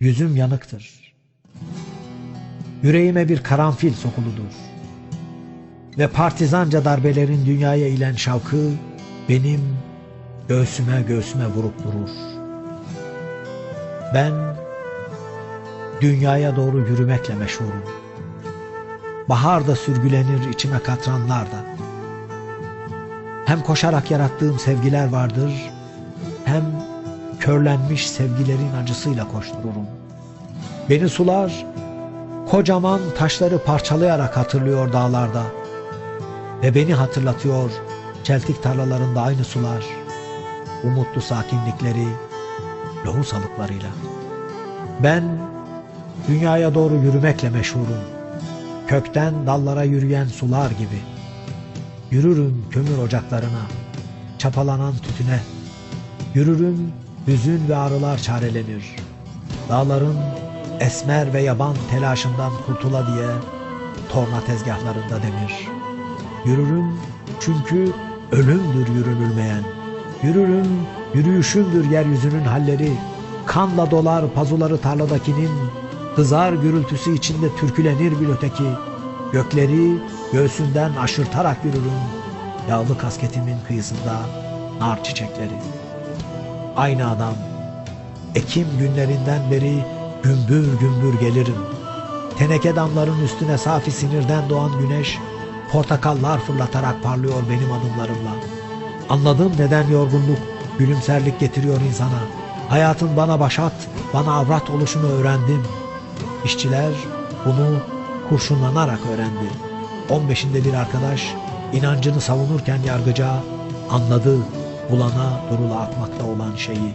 Yüzüm yanıktır. Yüreğime bir karanfil sokuludur. Ve partizanca darbelerin dünyaya ilen şavkı benim göğsüme göğsüme vurup durur. Ben dünyaya doğru yürümekle meşhurum. Baharda sürgülenir içime katranlar da. Hem koşarak yarattığım sevgiler vardır, hem körlenmiş sevgilerin acısıyla koştururum. Beni sular, kocaman taşları parçalayarak hatırlıyor dağlarda. Ve beni hatırlatıyor çeltik tarlalarında aynı sular, umutlu sakinlikleri, lohusalıklarıyla. Ben dünyaya doğru yürümekle meşhurum. Kökten dallara yürüyen sular gibi. Yürürüm kömür ocaklarına, çapalanan tütüne. Yürürüm hüzün ve arılar çarelenir. Dağların esmer ve yaban telaşından kurtula diye torna tezgahlarında demir. Yürürüm çünkü ölümdür yürünülmeyen. Yürürüm yürüyüşümdür yeryüzünün halleri. Kanla dolar pazuları tarladakinin, hızar gürültüsü içinde türkülenir bir öteki. Gökleri göğsünden aşırtarak yürürüm. Yağlı kasketimin kıyısında nar çiçekleri. Aynı adam. Ekim günlerinden beri gümbür gümbür gelirim. Teneke damların üstüne safi sinirden doğan güneş portakallar fırlatarak parlıyor benim adımlarımla. Anladım neden yorgunluk, gülümserlik getiriyor insana. Hayatın bana başat, bana avrat oluşunu öğrendim. İşçiler bunu kurşunlanarak öğrendi. 15'inde bir arkadaş inancını savunurken yargıca anladı bulana durula akmakta olan şeyi.